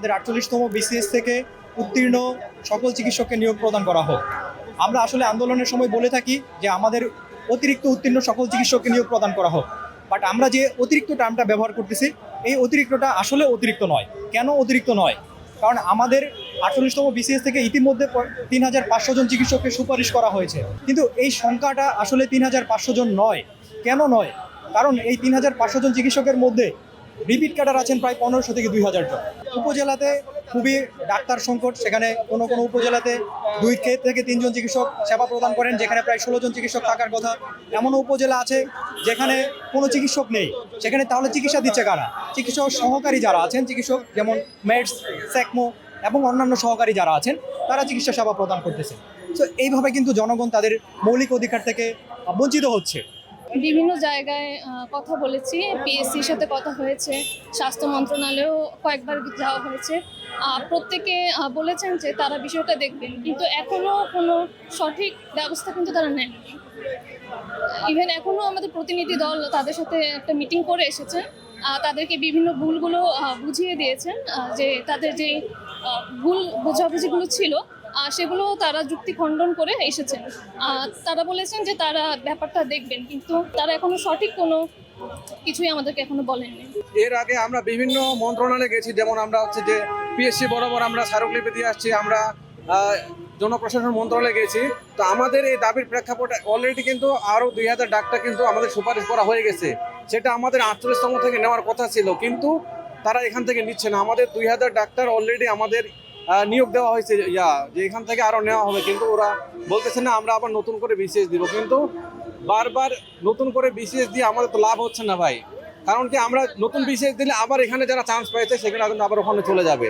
আমাদের আটচল্লিশতম বিসিএস থেকে উত্তীর্ণ সকল চিকিৎসককে নিয়োগ প্রদান করা হোক। আমরা আসলে আন্দোলনের সময় বলে থাকি যে আমাদের অতিরিক্ত উত্তীর্ণ সকল চিকিৎসককে নিয়োগ প্রদান করা হোক। বাট আমরা যে অতিরিক্ত টার্মটা ব্যবহার করতেছি, এই অতিরিক্তটা আসলে অতিরিক্ত নয়। কেন অতিরিক্ত নয়? কারণ আমাদের আটচল্লিশতম বিসিএস থেকে ইতিমধ্যে তিন হাজার পাঁচশো জন চিকিৎসককে সুপারিশ করা হয়েছে। কিন্তু এই সংখ্যাটা আসলে তিন হাজার পাঁচশো জন নয়। কেন নয়? কারণ এই তিন হাজার পাঁচশো জন চিকিৎসকের মধ্যে রিপিট কাটার আছেন প্রায় পনেরোশো থেকে দুই হাজার জন। উপজেলাতে খুবই ডাক্তার সংকট, সেখানে কোনো কোনো উপজেলাতে দুই থেকে তিনজন চিকিৎসক সেবা প্রদান করেন, যেখানে প্রায় ষোলো জন চিকিৎসক থাকার কথা। এমনও উপজেলা আছে যেখানে কোনো চিকিৎসক নেই। সেখানে তাহলে চিকিৎসা দিচ্ছে কারা? চিকিৎসক সহকারী যারা আছেন, চিকিৎসক যেমন মেডস সেকমো এবং অন্যান্য সহকারী যারা আছেন, তারা চিকিৎসা সেবা প্রদান করতেছে তো এইভাবে কিন্তু জনগণ তাদের মৌলিক অধিকার থেকে বঞ্চিত হচ্ছে। বিভিন্ন জায়গায় কথা বলেছি। পিএসসির সাথে কথা হয়েছে। স্বাস্থ্য মন্ত্রণালয়েও কয়েকবার যাওয়া হয়েছে। প্রত্যেকে বলেছেন যে তারা বিষয়টা দেখবেন। কিন্তু এখনও কোনো সঠিক ব্যবস্থা কিন্তু তারা নেন ইভেন এখনও আমাদের প্রতিনিধি দল তাদের সাথে একটা মিটিং করে এসেছে। তাদেরকে বিভিন্ন ভুলগুলো বুঝিয়ে দিয়েছেন যে তাদের যে ভুল বোঝাবুঝিগুলো ছিল সেগুলো তারা যুক্তি খণ্ডন করে এসেছেন। তারা বলেছেন যে তারা ব্যাপারটা দেখবেন, কিন্তু তারা এখনও সঠিক কোনো কিছুই আমাদেরকে এখনও বলেননি। এর আগে আমরা বিভিন্ন মন্ত্রণালয়ে গেছি, যেমন আমরা হচ্ছে যে পিএসসি বরাবর আমরা স্মারকলিপি দিয়ে আসছি, আমরা জনপ্রশাসন মন্ত্রণালয়ে গেছি। তো আমাদের এই দাবির প্রেক্ষাপটে অলরেডি কিন্তু আরও দুই হাজার ডাক্তার কিন্তু আমাদের সুপারিশ করা হয়ে গেছে। সেটা আমাদের আটচল্লিশতম থেকে নেওয়ার কথা ছিল, কিন্তু তারা এখান থেকে নিচ্ছে না। আমাদের দুই হাজার ডাক্তার অলরেডি আমাদের নিয়োগ দেওয়া হয়েছে, ইয়া, যে এখান থেকে আরও নেওয়া হবে, কিন্তু ওরা বলতেছে, না, আমরা আবার নতুন করে বিসিএস দিব। কিন্তু বারবার নতুন করে বিসিএস দিয়ে আমাদের তো লাভ হচ্ছে না ভাই। কারণ কি, আমরা নতুন বিসিএস দিলে আবার এখানে যারা চান্স পাইছে সেখানে আবার ওখানে চলে যাবে।